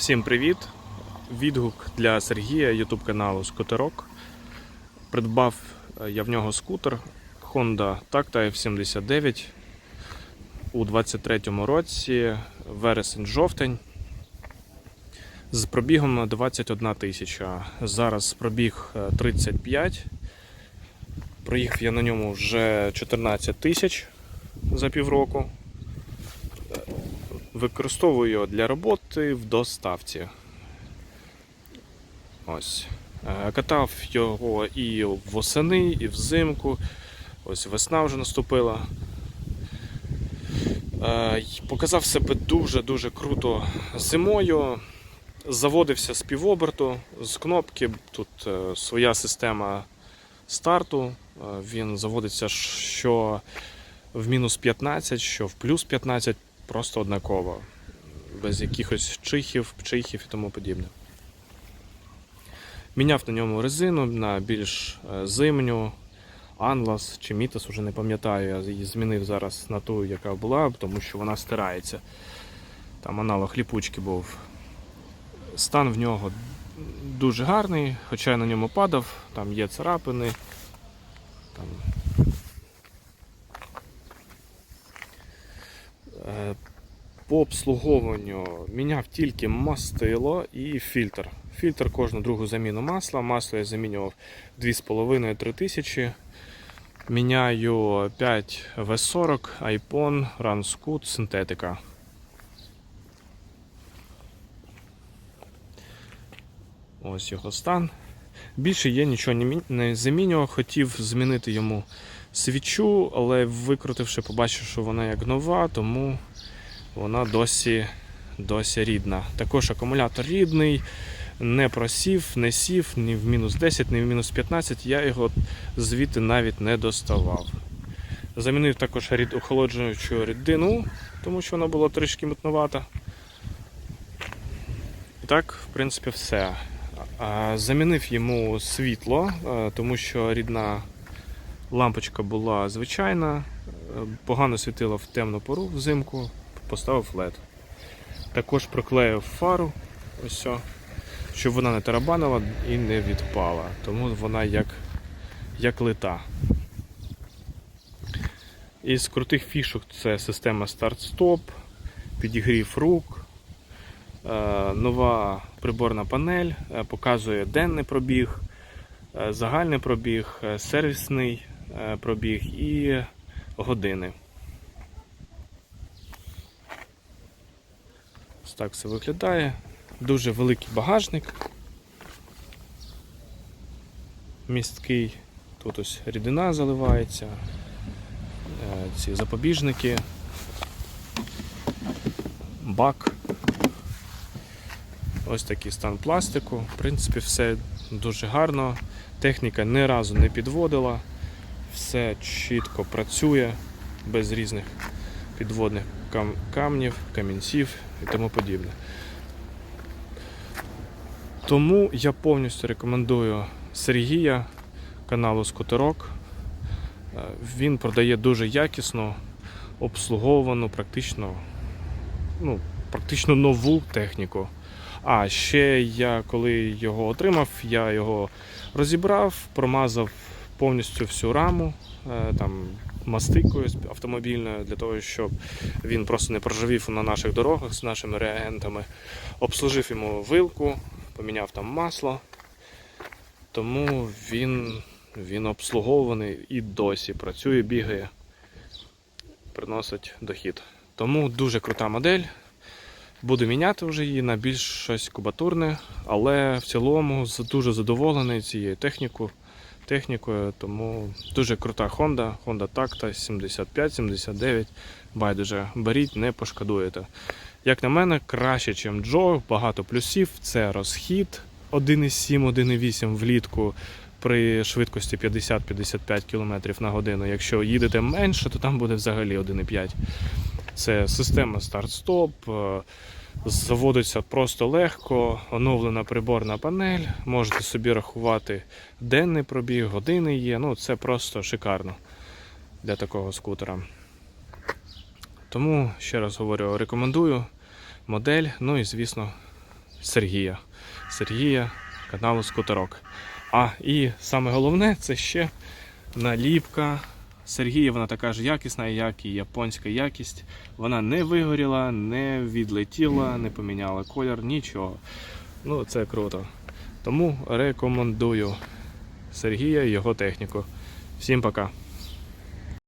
Всім привіт! Відгук для Сергія YouTube каналу Скутерок. Придбав е, я в нього скутер Honda Tacta F79 у 23-му році, вересень-жовтень. З пробігом 21 тисяча. Зараз пробіг е, 35. Проїхав я на ньому вже 14 тисяч за півроку. Використовую його для роботи в доставці. Ось. Е, Катав його і восени, і взимку. Ось весна вже наступила. Е, Показав себе дуже-дуже круто зимою. Заводився з півоберту, з кнопки. Тут е, своя система старту. Він заводиться що в мінус 15, що в плюс 15 просто однаково, без якихось чихів, пчихів і тому подібне. Міняв на ньому резину на більш е, зимню, Анлас чи Мітас, уже не пам'ятаю. Я її змінив зараз на ту, яка була, тому що вона стирається. Там аналог ліпучки був. Стан в нього дуже гарний, хоча я на ньому падав, там є царапини. Там По обслуговуванню міняв тільки мастило і фільтр. Фільтр кожну другу заміну масла. Масло я замінював 2,5-3 тисячі. Міняю 5 V40 iPhone Ranscoot синтетика. Ось його стан. Більше я нічого не замінював. Хотів змінити йому свічу, але викрутивши, побачив, що вона як нова, тому вона досі, досі рідна. Також акумулятор рідний, не просів, не сів ні в мінус 10, ні в мінус 15. Я його звідти навіть не доставав. Замінив також рід- охолоджуючу рідину, тому що вона була трішки мутновата. І так, в принципі, все. Замінив йому світло, е, тому що рідна лампочка була звичайна, е, погано світила в темну пору взимку, поставив LED. Також проклеїв фару, ось щоб вона не тарабанила і не відпала. Тому вона як, як лита. Із крутих фішок це система старт-стоп, підігрів рук, е, нова приборна панель, е, показує денний пробіг, загальний пробіг, сервісний пробіг і години. Ось так все виглядає. Дуже великий багажник. Місткий. Тут ось рідина заливається, е, ці запобіжники, бак. Ось такий стан пластику. В принципі, все дуже гарно. Техніка ні разу не підводила. Все чітко працює без різних підводних кам- камнів, камінців і тому подібне. Тому я повністю рекомендую Сергія каналу Скутерок. Е, Він продає дуже якісну, обслуговану, практично, ну, практично нову техніку. А ще я, коли його отримав, я його розібрав, промазав повністю всю раму е, там, мастикою автомобільною, для того, щоб він просто не проживів на наших дорогах з нашими реагентами. Обслужив йому вилку, поміняв там масло. Тому він, він обслугований і досі працює, бігає, приносить дохід. Тому дуже крута модель. Буду міняти вже її на більш щось кубатурне, але в цілому дуже задоволений цією технікою, технікою, тому дуже крута Honda, Honda Tacta 75-79. Байдуже, беріть, не пошкодуєте. Як на мене, краще, ніж Джо, багато плюсів. Це розхід 1,7, 1,8 влітку при швидкості 50-55 км на годину. Якщо їдете менше, то там буде взагалі 1,5. Це система старт-стоп. Заводиться просто легко, оновлена приборна панель. Можете собі рахувати денний пробіг, години є. Ну, це просто шикарно для такого скутера. Тому ще раз говорю, рекомендую модель. Ну і звісно, Сергія. Сергія каналу Скутерок. А і саме головне це ще наліпка. Сергія вона така ж якісна, як і японська якість. Вона не вигоріла, не відлетіла, не поміняла колір, нічого. Ну, це круто. Тому рекомендую Сергія і його техніку. Всім пока.